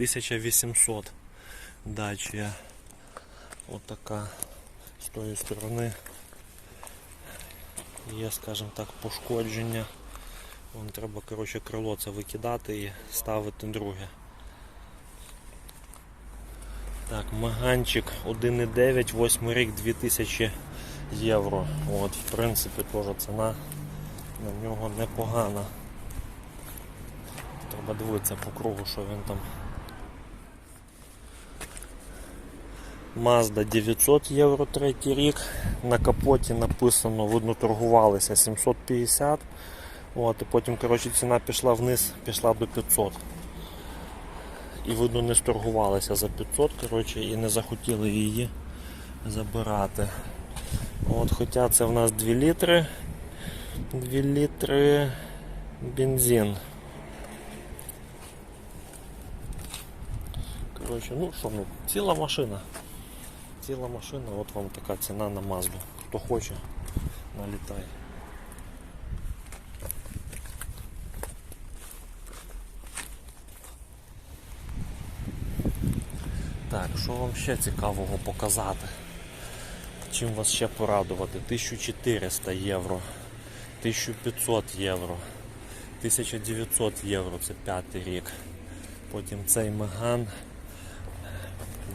1800 дача. Отака з тої сторони є, скажімо так, пошкодження. Вон треба коротше, крило це викидати і ставити друге. Так, маганчик 1,9, 8 рік 2000 євро. От, в принципі, теж ціна на нього непогана. Треба дивитися по кругу, що він там. Mazda 900 євро третій рік. На капоті написано, видно, торгувалися 750. От, і потім коротше, ціна пішла вниз, пішла до 500. І видно не сторгувалися за 500 коротше, і не захотіли її забирати. От, Хоча це в нас 2 літри. 2 літри бензин. Коротше, ну що, ну, ціла машина. Ціла машина, от вам така ціна на Мазду. Хто хоче, налітай. Так, що вам ще цікавого показати? Чим вас ще порадувати? 1400 євро, 1500 євро, 1900 євро це п'ятий рік. Потім цей Меган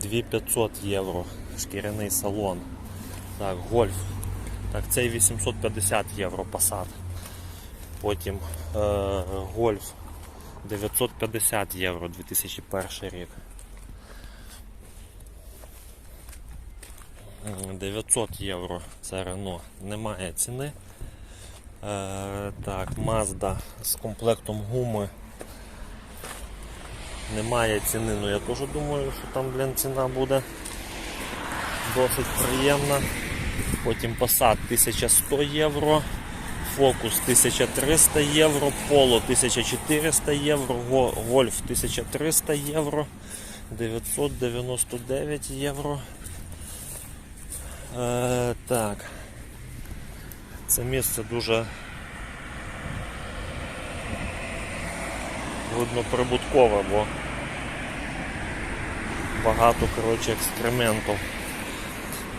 2500 євро, шкіряний салон. Так, гольф. Так, цей 850 євро Passat. Потім е, гольф 950 євро 2001 рік. 900 євро це Рено. Немає ціни. Е, так, Mazda з комплектом гуми. Немає ціни, ну я теж думаю, що там блін, ціна буде досить приємна. Потім Passat 1100 євро, Focus 1300 євро, Polo 1400 євро, Golf 1300 євро, 999 євро. Е, так. Це місце дуже видно прибуткове, бо багато коротше, екскрементів.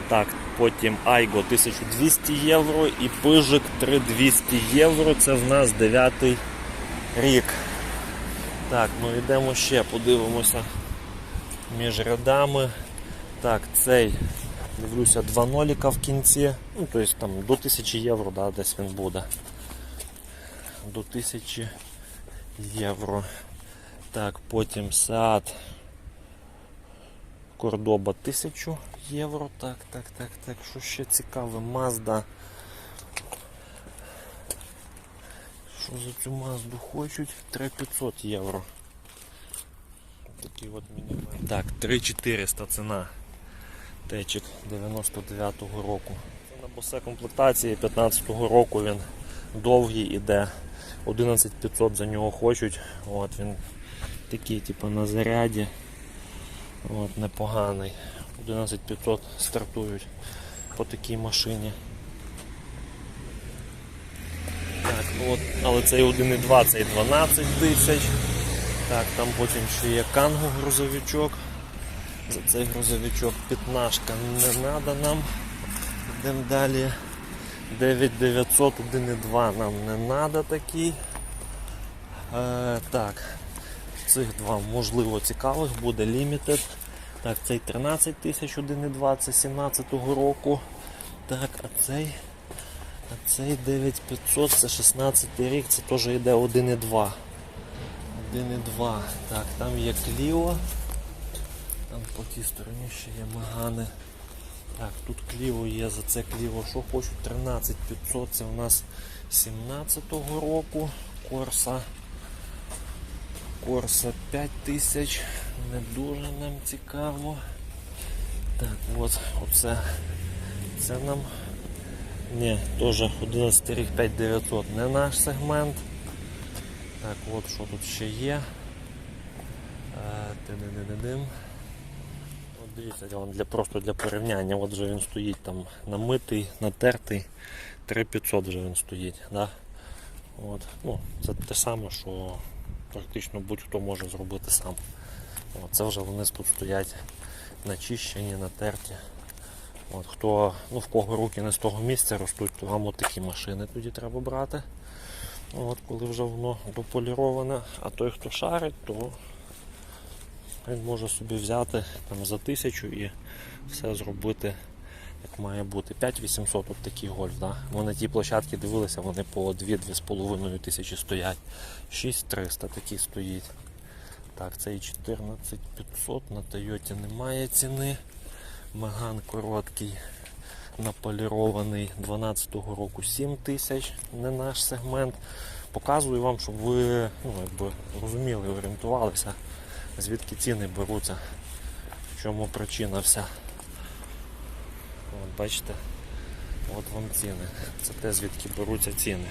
Так, потім Айго 1200 євро і пижик 3200 євро. Це в нас 9 рік. Так, ну йдемо ще, подивимося між рядами. Так, цей, дивлюся, два ноліка в кінці. Ну, тобто там до 1000 євро, да, десь він буде. До 1000 євро. Так, потім Seat Кордоба 1000 євро. Так, так, так, так. Що ще цікаве? Mazda. Що за цю Мазду хочуть? 3500 євро. Такий от мінімальний. Так, 3400 ціна. Течик 99-го року. Це на босе комплектації 15-го року він довгий іде. 11500 за нього хочуть. От він такий, типу, на заряді. От, непоганий. 11500 стартують по такій машині. Так, ну от, але цей 1,2, цей 12 тисяч. Так, там потім ще є канго грузовичок. За цей грузовичок п'ятнашка не треба нам. Йдемо далі. 9900, 1,2 нам не треба такий. Е, так, цих два можливо цікавих буде Limited. Так, цей 13 тисяч 1,2, це 17-го року. Так, а цей, а цей 9500, це 16 рік, це теж йде 1,2. 1,2. Так, там є Clio. Там по тій стороні ще є Магани. Так, тут Кліво є, за це Кліво, що хочуть, 13500, це у нас 17-го року. Корса. Корса 5000, не дуже нам цікаво. Так, от, оце. Це нам. Ні, теж 11 рік 5900, не наш сегмент. Так, от що тут ще є. Е, Ти-ди-ди-ди-дим. От дивіться, я вам для, просто для порівняння. От вже він стоїть там намитий, натертий. 3500 вже він стоїть. Да? От. Ну, це те саме, що практично будь-хто може зробити сам. О, це вже вони тут стоять начищені, натерті. От, хто, ну, в кого руки не з того місця ростуть, то вам от такі машини тоді треба брати. От, коли вже воно дополіроване, а той, хто шарить, то він може собі взяти там, за тисячу і все зробити як має бути. 5800 от такий гольф. Да? На ті площадки дивилися, вони по 2-2,5 тисячі стоять. 6300 такий стоїть. Так, цей 14500 на Тойоті немає ціни. Меган короткий, наполірований 12-го року 7 тисяч, не наш сегмент. Показую вам, щоб ви ну, якби, розуміли, орієнтувалися, звідки ціни беруться, в чому причина вся. От бачите, от вам ціни. Це те, звідки беруться ціни.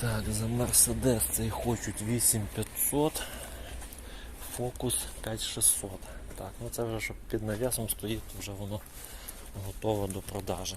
Так, за Мерседес цей хочуть 8500, фокус 5600. Так, ну це вже щоб під навісом стоїть, вже воно готово до продажі.